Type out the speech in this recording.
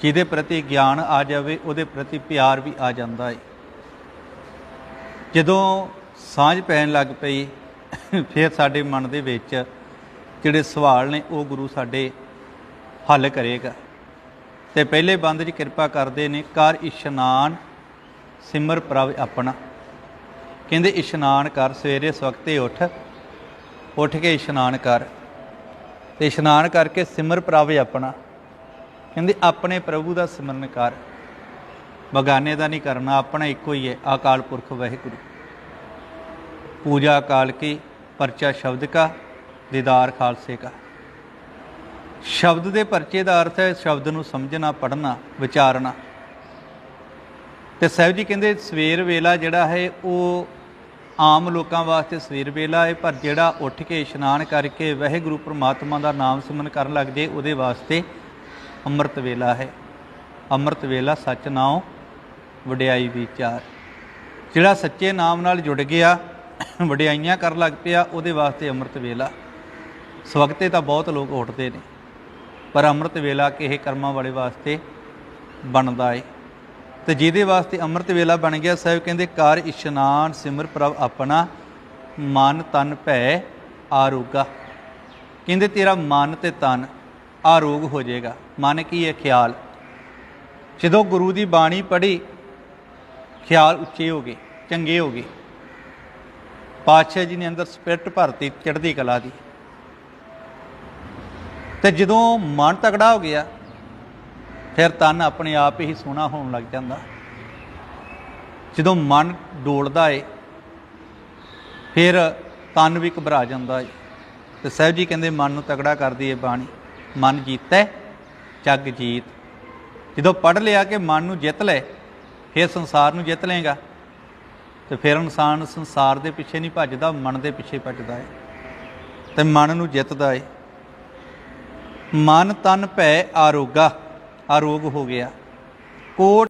ਜਿਹਦੇ ਪ੍ਰਤੀ ਗਿਆਨ ਆ ਜਾਵੇ, ਉਹਦੇ ਪ੍ਰਤੀ ਪਿਆਰ ਵੀ ਆ ਜਾਂਦਾ ਹੈ ਜਦੋਂ ਸਾਂਝ ਪੈਣ ਲੱਗ ਪਈ, ਫਿਰ ਸਾਡੇ ਮਨ ਦੇ ਵਿੱਚ ਜਿਹੜੇ ਸਵਾਲ ਨੇ, ਉਹ ਗੁਰੂ ਸਾਡੇ ਹੱਲ ਕਰੇਗਾ। ਤੇ ਪਹਿਲੇ ਬੰਦ 'ਚ ਕਿਰਪਾ ਕਰਦੇ ਨੇ, ਕਰ ਇਸ਼ਨਾਨ, ਸਿਮਰ ਪ੍ਰਭ ਆਪਣਾ। ਕਹਿੰਦੇ, ਇਸ਼ਨਾਨ ਕਰ, ਸਵੇਰੇ ਸਵਖਤੇ ਉੱਠ ਉੱਠ ਕੇ ਇਸ਼ਨਾਨ ਕਰ। ਤੇ ਇਸ਼ਨਾਨ ਕਰਕੇ ਸਿਮਰ ਪ੍ਰਭ ਆਪਣਾ। ਕਹਿੰਦੇ ਆਪਣੇ ਪ੍ਰਭੂ ਦਾ ਸਿਮਰਨ ਕਰ। ਬਗਾਨੇ ਦਾ ਨਹੀਂ ਕਰਨਾ, ਆਪਣਾ ਇੱਕੋ ਹੀ ਹੈ ਅਕਾਲ ਪੁਰਖ ਵਾਹਿਗੁਰੂ। ਪੂਜਾ ਕਾਲ ਕੀ, ਪਰਚਾ ਸ਼ਬਦ ਕਾ, ਦੀਦਾਰ ਖਾਲਸੇ ਕਾ। ਸ਼ਬਦ ਦੇ ਪਰਚੇ ਦਾ ਅਰਥ ਹੈ ਸ਼ਬਦ ਨੂੰ ਸਮਝਣਾ, ਪੜ੍ਹਨਾ, ਵਿਚਾਰਨਾ। ਤੇ ਸਾਹਿਬ ਜੀ ਕਹਿੰਦੇ ਸਵੇਰ ਵੇਲਾ ਜਿਹੜਾ ਹੈ, ਉਹ ਆਮ ਲੋਕਾਂ ਵਾਸਤੇ ਸਵੇਰ ਵੇਲਾ ਹੈ, ਪਰ ਜਿਹੜਾ ਉੱਠ ਕੇ ਇਸ਼ਨਾਨ ਕਰਕੇ ਵਾਹਿਗੁਰੂ ਪ੍ਰਮਾਤਮਾ ਦਾ ਨਾਮ ਸਿਮਰਨ ਕਰਨ ਲੱਗ ਜੇ, ਉਹਦੇ ਵਾਸਤੇ ਅੰਮ੍ਰਿਤ ਵੇਲਾ ਹੈ। ਅੰਮ੍ਰਿਤ ਵੇਲਾ ਸੱਚ ਨਾਉ, ਵਡਿਆਈ ਵਿਚਾਰ ਜਿਹੜਾ ਸੱਚੇ ਨਾਮ ਨਾਲ ਜੁੜ ਗਿਆ, ਵਡਿਆਈਆਂ ਕਰਨ ਲੱਗ ਪਿਆ, ਉਹਦੇ ਵਾਸਤੇ ਅੰਮ੍ਰਿਤ ਵੇਲਾ। ਸਵਗਤੇ ਤਾਂ ਬਹੁਤ ਲੋਕ ਉੱਠਦੇ ਨੇ, ਪਰ ਅੰਮ੍ਰਿਤ ਵੇਲਾ ਕਿਹੇ ਕਰਮਾਂ ਵਾਲੇ ਵਾਸਤੇ ਬਣਦਾ ਏ। ਤੇ ਜਿਹਦੇ ਵਾਸਤੇ ਅੰਮ੍ਰਿਤ ਵੇਲਾ ਬਣ ਗਿਆ, ਸਾਹਿਬ ਕਹਿੰਦੇ ਕਰ ਇਸ਼ਨਾਨ ਸਿਮਰ ਪ੍ਰਭ ਆਪਣਾ, ਮਨ ਤਨ ਭੈ ਆਰੋਗਾ। ਕਹਿੰਦੇ, ਤੇਰਾ ਮਨ ਤੇ ਤਨ ਆਰੋਗ ਹੋ ਜਾਏਗਾ। ਮਨ ਕੀ ਹੈ ਖਿਆਲ? ਜਦੋਂ ਗੁਰੂ ਦੀ ਬਾਣੀ ਪੜ੍ਹੀ, ਖਿਆਲ ਉੱਚੇ ਹੋ ਗਏ, ਚੰਗੇ ਹੋ ਗਏ। ਪਾਤਸ਼ਾਹ ਜੀ ਨੇ ਅੰਦਰ ਸਪਿਰਟ ਭਰਤੀ ਚੜ੍ਹਦੀ ਕਲਾ ਦੀ। ਤੇ ਜਦੋਂ ਮਨ ਤਕੜਾ ਹੋ ਗਿਆ, ਫਿਰ ਤਨ ਆਪਣੇ ਆਪ ਹੀ ਸੋਹਣਾ ਹੋਣ ਲੱਗ ਜਾਂਦਾ। ਜਦੋਂ ਮਨ ਡੋਲਦਾ ਏ, ਫਿਰ ਤਨ ਵੀ ਘਬਰਾ ਜਾਂਦਾ ਏ। ਤੇ ਸਾਹਿਬ ਜੀ ਕਹਿੰਦੇ, ਮਨ ਨੂੰ ਤਕੜਾ ਕਰਦੀ ਏ ਬਾਣੀ। ਮਨ ਜੀਤੈ। ਜਗ ਜੀਤ। ਜਦੋਂ ਪੜ ਲਿਆ ਕਿ ਮਨ ਨੂੰ ਜਿੱਤ ਲੈ, ਫਿਰ ਸੰਸਾਰ ਨੂੰ ਜਿੱਤ ਲਏਗਾ। ਤੇ ਫਿਰ ਇਨਸਾਨ ਸੰਸਾਰ ਦੇ ਪਿੱਛੇ ਨਹੀਂ ਭੱਜਦਾ, ਮਨ ਦੇ ਪਿੱਛੇ ਭੱਜਦਾ ਏ। ਤੇ ਮਨ ਨੂੰ ਜਿੱਤਦਾ ਏ। ਮਨ ਤਨ ਭੈ ਆਰੋਗਾ ਆਰੋਗ ਹੋ ਗਿਆ। ਕੋਟ